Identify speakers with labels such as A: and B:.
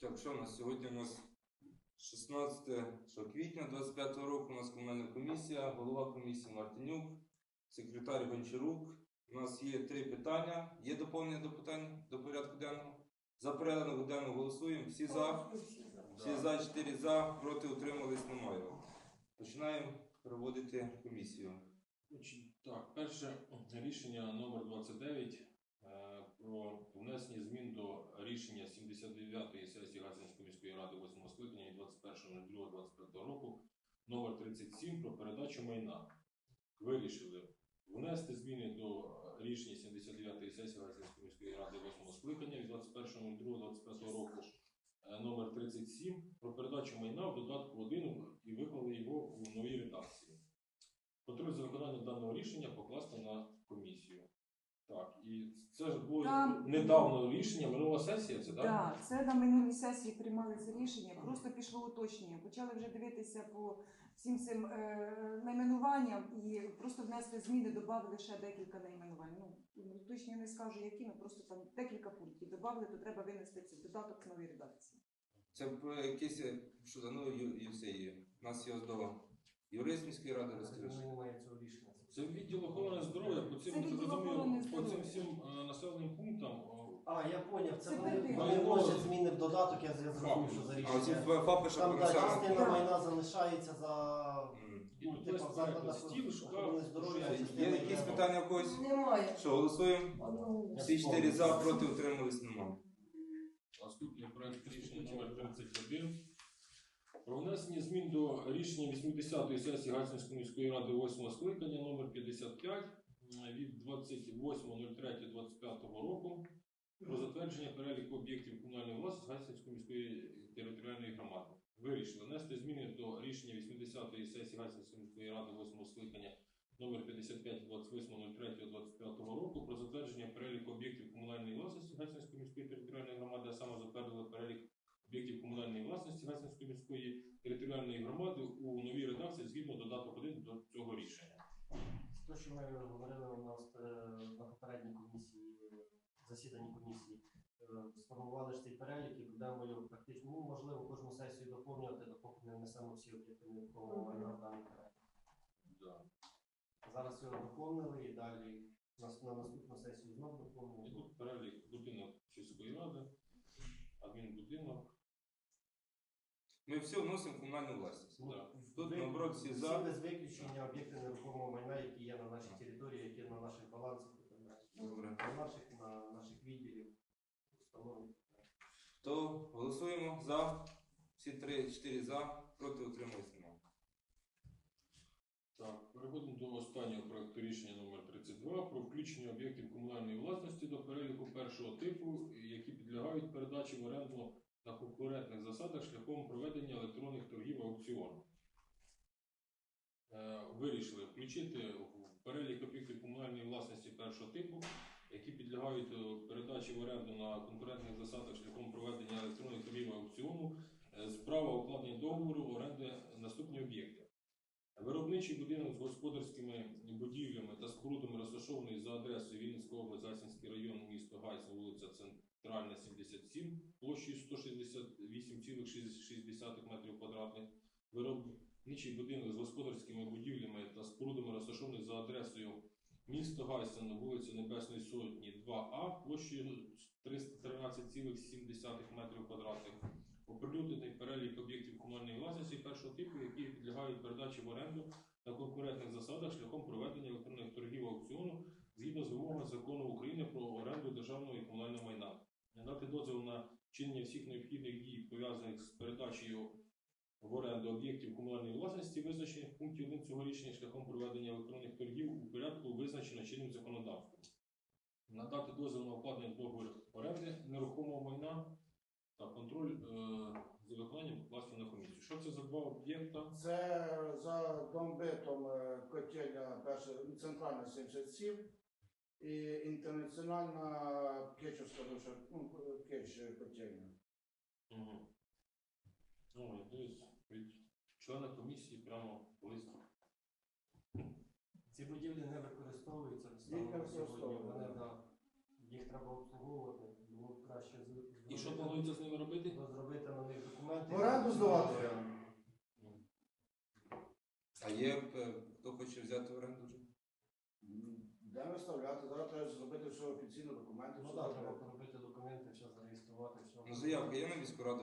A: Так, що у нас сьогодні у нас 16 що, квітня 25 року. У нас комунальна комісія, голова комісії Мартинюк, секретар Гончарук. У нас є три питання. Є доповнення до питань до порядку денного. За порядок денного голосуємо. Всі за, всі за, 4 за, проти утримались немає. Починаємо проводити комісію.
B: Так, перше рішення номер 29 е, про внесення змін до рішення 79-ї сесії Гасинської міської ради 8 скликання від 21.02.25 року номер 37 про передачу майна. Вирішили внести зміни до рішення 79-ї сесії Гасинської міської ради 8 скликання від 21.02.25 року е, номер 37 про передачу майна в додатку 1 і виклали його у новій редакції. Контроль за виконанням даного рішення покласти на. Так, і це ж було
C: Там-
B: недавно рішення, минула сесія, це так?
C: Так, це на минулій сесії приймали це рішення. Просто пішло уточнення. Почали вже дивитися по всім цим е, найменуванням і просто внесли зміни, додали ще декілька найменувань. Ну точно не скажу, які, ну просто там декілька пунктів додали, то треба винести цей додаток в новій редакції.
A: Це б якийсь, е, що за ну, ю, ю, є. У нас є до юрист міської ради розкажеш.
D: Немає цього рішення.
B: Це відділ охорони здоров'я по цим
C: Це відділ охорони
B: по цим всім е, населеним пунктам. о,
D: А, я поняв, це
C: Це
D: вони,
C: передбачено.
D: вони вносять зміни в додаток, я зрозумів, що за
A: А
D: рішення.
A: ФАПи, що
D: Там да,
A: принесемо.
D: частина майна залишається за
A: М.
B: І тут
D: типу,
B: весь
D: закладах
B: стіл,
D: охорони здоров'я.
A: Є
D: частина
A: якісь питання у когось?
E: Немає.
A: Що, голосуємо?
E: Одного.
A: Всі чотири за, проти утримались немає.
B: Наступний проект рішення номер 31 про внесення змін до рішення 80-ї сесії Гайсинської міської ради 8 скликання номер 55 від 28.03.25 року про затвердження переліку об'єктів комунальної власності Гайсинської міської територіальної громади. Вирішили внести зміни до рішення 80-ї сесії Гайсинської міської ради 8 скликання номер 55 від 28.03.25 року про затвердження переліку об'єктів комунальної власності Гайсинської міської територіальної громади, а саме затвердили перелік об'єктів комунальної власності Гайсинської міської територіальної громади у новій редакції згідно додаток 1 до цього рішення.
D: Те, що ми говорили у нас е, на попередній комісії, засіданні комісії, е, сформували ж цей перелік і будемо його практично, ну, можливо, кожну сесію доповнювати, допоки не внесемо всі об'єкти нерухомого майна в даний перелік.
B: Да.
D: Зараз його доповнили і далі на, на наступну сесію знову
B: І тут перелік будинок сільської ради, адмінбудинок.
A: Ми все вносимо в комунальну власність.
D: Ну,
A: Тут,
D: ви-
A: наоборот, всі
D: всі
A: за.
D: без виключення об'єкти нерухомого майна, які є на нашій території, які на наших балансах,
A: Добре.
D: на наших, на наших відділів, установ.
A: То голосуємо за. Всі три, чотири за, проти утримались немає.
B: Так, переходимо до останнього проекту рішення номер 32 про включення об'єктів комунальної власності до переліку першого типу, які підлягають передачі в оренду на конкурентних засадах шляхом проведення електронних торгів аукціону. Е, Вирішили включити в перелік об'єктів комунальної власності першого типу, які підлягають е, передачі в оренду на конкурентних засадах шляхом проведення електронних торгів аукціону е, з права укладення договору оренди наступні об'єкти. Виробничий будинок з господарськими будівлями та спорудами розташований за адресою Вінницька область, Гайсинський район, місто Гайсин, вулиця Центральна, 77, площею 168,6 метрів квадратних. Виробничий будинок з господарськими будівлями та спорудами розташований за адресою місто Гайсин, вулиця Небесної Сотні, 2А, площею 313,7 метрів квадратних оприлюднений перелік об'єктів комунальної власності першого типу, які підлягають передачі в оренду на конкурентних засадах шляхом проведення електронних торгів аукціону згідно з вимогами закону України про оренду державного і комунального майна. Надати дозвіл на вчинення всіх необхідних дій, пов'язаних з передачею в оренду об'єктів комунальної власності, визначених в пункті 1 цього рішення шляхом проведення електронних торгів у порядку, визначено чинним законодавством. Надати дозвіл на укладення договору оренди нерухомого майна та контроль е, за виконанням покласти на комісію. Що це за два об'єкта?
F: Це за домбитом е, котельня перша центральна 77 і інтернаціональна П'ячівська душа, ну, П'яч котельня.
B: Угу. Ну, від члена комісії прямо лист.
D: Ці будівлі не використовуються
F: Їх не використовують,
D: Вони
F: да.
D: да, їх треба обслуговувати, було б краще з-
A: І
B: що планується з ними робити?
D: Розробити на них документи.
F: В оренду здавати.
A: А є е, хто хоче взяти в оренду
F: Де виставляти? Зараз треба зробити все офіційно документи.
D: Ну
F: все
D: так, треба поробити документи, все зареєструвати, все.
A: Ну, заявка є на міську раду